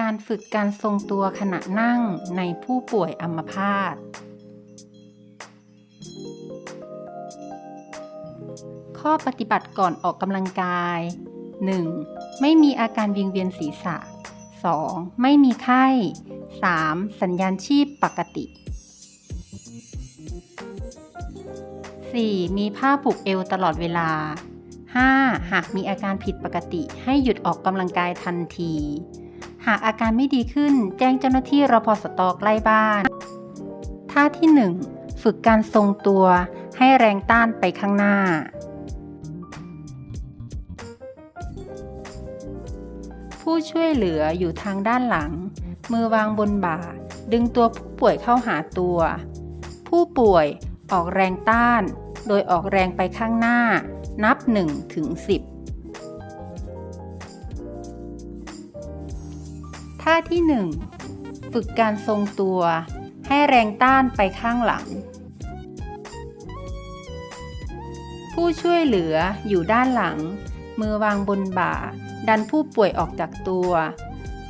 การฝึกการทรงตัวขณะนั่งในผู้ป่วยอัมพาต ข้อปฏิบัติก่อนออกกำลังกาย 1. ไม่มีอาการวิงเวียนศีรษะ 2. ไม่มีไข้ 3. สัญญาณชีพปกติ 4. มีผ้าผูกเอวตลอดเวลา 5. หากมีอาการผิดปกติให้หยุดออกกำลังกายทันที หากอาการไม่ดีขึ้นแจ้งเจ้าหน้าที่รพสตใกล้บ้าน ท่าที่ 1 ฝึกการทรงตัวให้แรงต้านไปข้างหน้า ผู้ช่วยเหลืออยู่ทางด้านหลัง มือวางบนบ่า ดึงตัวผู้ป่วยเข้าหาตัว ผู้ป่วยออกแรงต้าน โดยออกแรงไปข้างหน้า นับ1ถึง10 ท่าที่ 1 ฝึกการทรงตัว ให้แรงต้านไปข้างหลัง ผู้ช่วยเหลืออยู่ด้านหลัง มือวางบนบ่า ดันผู้ป่วยออกจากตัว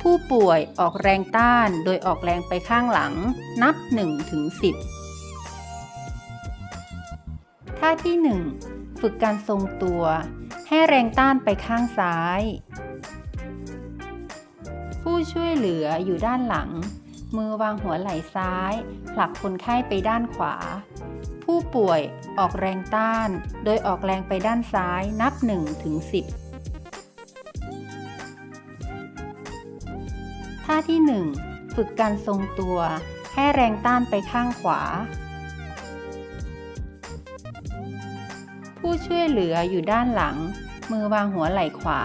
ผู้ป่วยออกแรงต้านโดยออกแรงไปข้างหลัง นับ1ถึง10 ท่าที่ 1 ฝึกการทรงตัว ให้แรงต้านไปข้างซ้าย ผู้ช่วยเหลืออยู่ด้านหลัง มือวางหัวไหล่ซ้าย ผลักคนไข้ไปด้านขวา ผู้ป่วยออกแรงต้าน โดยออกแรงไปด้านซ้ายนับ1ถึง10 ท่าที่ 1 ฝึกการทรงตัว ให้แรงต้านไปข้างขวา ผู้ช่วยเหลืออยู่ด้านหลัง มือวางหัวไหล่ขวา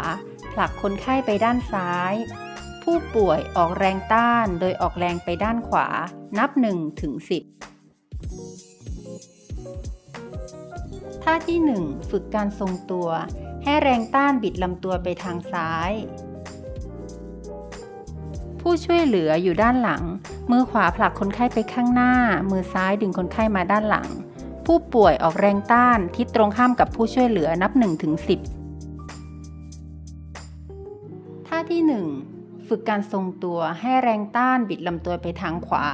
ผลักคนไข้ไปด้านซ้าย ผู้ป่วยออกแรงต้านโดยออกแรงไปด้านขวา นับ1ถึง10 ท่าที่ 1 ฝึกการทรงตัว ให้แรงต้านบิดลำตัวไปทางซ้าย ผู้ช่วยเหลืออยู่ด้านหลัง มือขวาผลักคนไข้ไปข้างหน้า มือซ้ายดึงคนไข้มาด้านหลัง ผู้ป่วยออกแรงต้านทิศตรงข้ามกับผู้ช่วยเหลือนับ1ถึง10ท่าที่ 1 ฝึกการทรงตัวให้แรงต้านบิดลำตัวไปทางขวา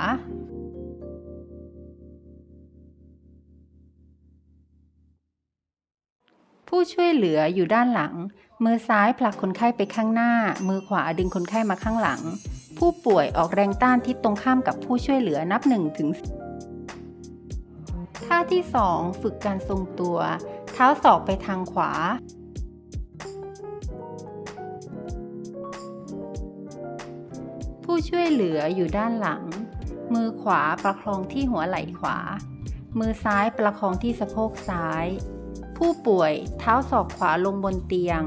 ผู้ช่วยเหลืออยู่ด้านหลัง มือซ้ายผลักคนไข้ไปข้างหน้า มือขวาดึงคนไข้มาข้างหลัง ผู้ป่วยออกแรงต้านทิศตรงข้ามกับผู้ช่วยเหลือนับ1ถึงท่าที่ 2 ฝึกการทรงตัว เท้าศอกไปทางขวา ผู้ช่วยเหลืออยู่ด้านหลัง มือขวาประคองที่หัวไหล่ขวา มือซ้ายประคองที่สะโพกซ้าย ผู้ป่วยเท้าศอกขวาลงบนเตียง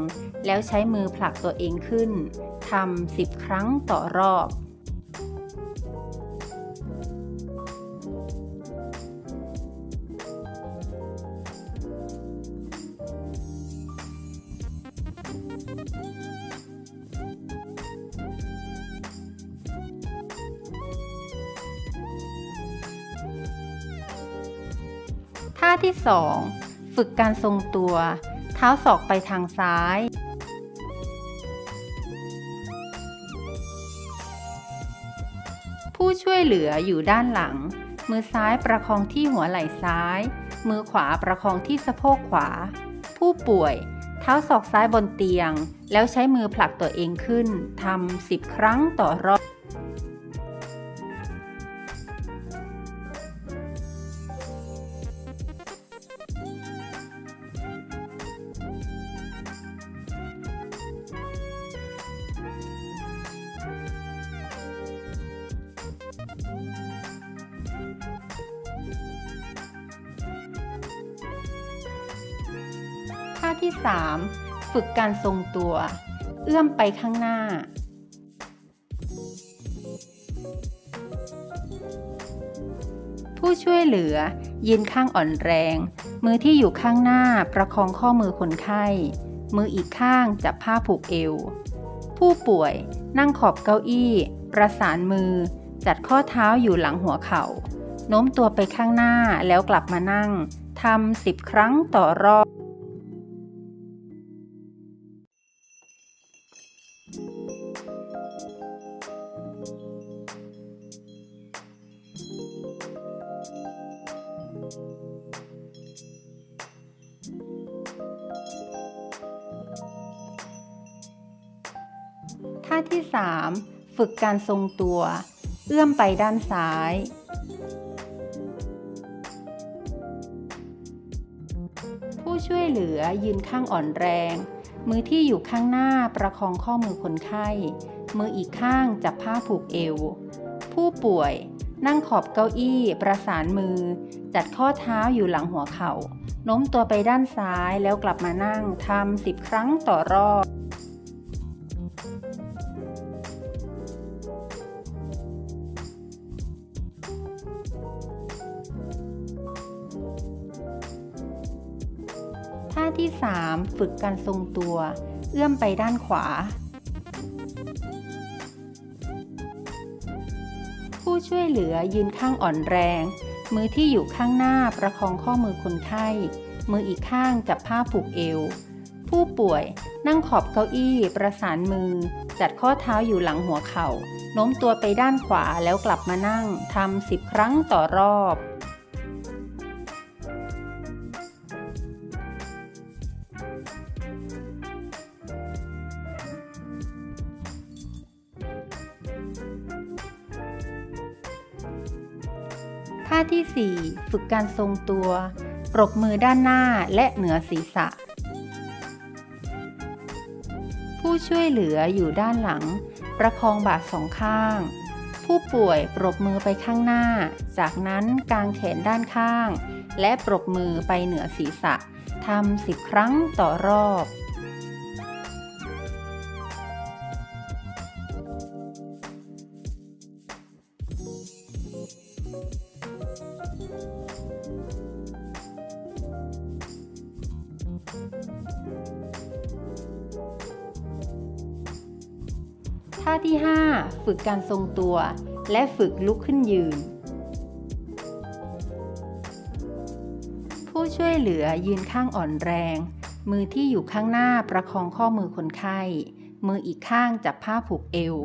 แล้วใช้มือผลักตัวเองขึ้นทำ10 ครั้งต่อรอบ ท่าที่ 2 ฝึกการทรงตัว เท้าศอกไปทางซ้าย ผู้ช่วยเหลืออยู่ด้านหลัง มือซ้ายประคองที่หัวไหล่ซ้าย มือขวาประคองที่สะโพกขวา ผู้ป่วย เท้าศอกซ้ายบนเตียง แล้วใช้มือผลักตัวเองขึ้นทำ10 ครั้งต่อรอบาที่ 3 ฝึกการทรงตัว เอื้อมไปข้างหน้า ผู้ช่วยเหลือยืนข้างอ่อนแรง มือที่อยู่ข้างหน้าประคองข้อมือคนไข้ มืออีกข้างจับผ้าผูกเอว ผู้ป่วยนั่งขอบเก้าอี้ ประสานมือ จัดข้อเท้าอยู่หลังหัวเขา่าโน้มตัวไปข้างหน้าแล้วกลับมานั่งทำสิบครั้งต่อรอบ ท่าที่ 3 ฝึกการทรงตัว เอื้อมไปด้านซ้าย ผู้ช่วยเหลือยืนข้างอ่อนแรง มือที่อยู่ข้างหน้าประคองข้อมือคนไข้ มืออีกข้างจับผ้าผูกเอว ผู้ป่วยนั่งขอบเก้าอี้ประสานมือ จัดข้อเท้าอยู่หลังหัวเข่าโน้มตัวไปด้านซ้ายแล้วกลับมานั่งทำสิบครั้งต่อรอบ 3 ฝึกการทรงตัว เอื้อมไปด้านขวา ผู้ช่วยเหลือยืนข้างอ่อนแรง มือที่อยู่ข้างหน้าประคองข้อมือคนไข้ มืออีกข้างจับผ้าผูกเอว ผู้ป่วยนั่งขอบเก้าอี้ประสานมือ จัดข้อเท้าอยู่หลังหัวเข่าโน้มตัวไปด้านขวาแล้วกลับมานั่งทำสิบครั้งต่อรอบ ท่าที่ 4 ฝึกการทรงตัว ปรบมือด้านหน้าและเหนือศีรษะ ผู้ช่วยเหลืออยู่ด้านหลัง ประคองบ่าสองข้าง ผู้ป่วยปรบมือไปข้างหน้า จากนั้นกางแขนด้านข้าง และปรบมือไปเหนือศีรษะ ทำสิบครั้งต่อรอบ ท่าที่ 5 ฝึกการทรงตัว และฝึกลุกขึ้นยืน ช่วยเหลือยืนข้างอ่อนแรง มือที่อยู่ข้างหน้าประคองข้อมือคนไข้ มืออีกข้างจับผ้าผูกเอว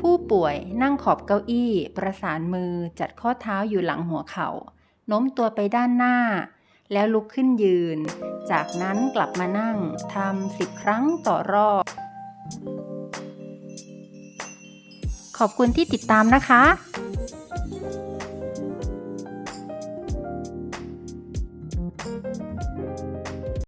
ผู้ป่วยนั่งขอบเก้าอี้ ประสานมือจัดข้อเท้าอยู่หลังหัวเขา่าโน้มตัวไปด้านหน้า แล้วลุกขึ้นยืน จากนั้นกลับมานั่งทำสิบครั้งต่อรอบ ขอบคุณที่ติดตามนะคะ